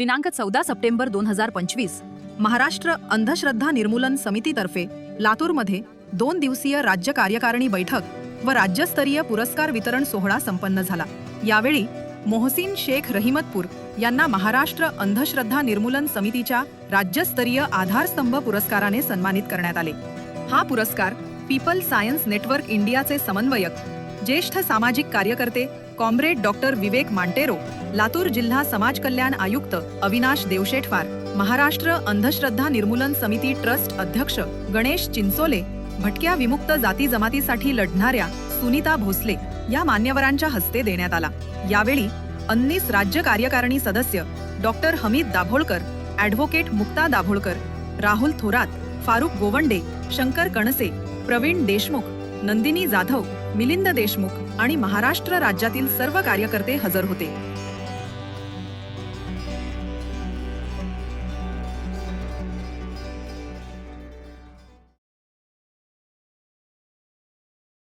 दिनांक चौदा सप्टेंबर दोन हजार पंचवीस महाराष्ट्र अंधश्रद्धा निर्मूलन समितीतर्फे लातूरमध्ये दोन दिवसीय राज्य कार्यकारिणी बैठक व राज्यस्तरीय पुरस्कार वितरण सोहळा संपन्न झाला. यावेळी मोहसिन शेख रहिमतपूर यांना महाराष्ट्र अंधश्रद्धा निर्मूलन समितीच्या राज्यस्तरीय आधारस्तंभ पुरस्काराने सन्मानित करण्यात आले. हा पुरस्कार पीपल सायन्स नेटवर्क इंडियाचे समन्वयक ज्येष्ठ सामाजिक कार्यकर्ते कॉम्रेड डॉक्टर विवेक मांटेरो लातूर जिल्हा समाज कल्याण आयुक्त अविनाश देवशेठवार महाराष्ट्र अंधश्रद्धा निर्मूलन समिती ट्रस्ट अध्यक्ष गणेश चिंचोले भटक्या विमुक्त जाती जमातीसाठी लढणाऱ्या सुनीता भोसले या मान्यवरांच्या हस्ते देण्यात आला. यावेळी अन्नीस राज्य कार्यकारिणी सदस्य डॉक्टर हमीद दाभोळकर ॲडव्होकेट मुक्ता दाभोळकर राहुल थोरात फारुख गोवंडे शंकर कणसे प्रवीण देशमुख नंदिनी जाधव मिलिंद देशमुख आणि महाराष्ट्र राज्यातील सर्व कार्यकर्ते हजर होते.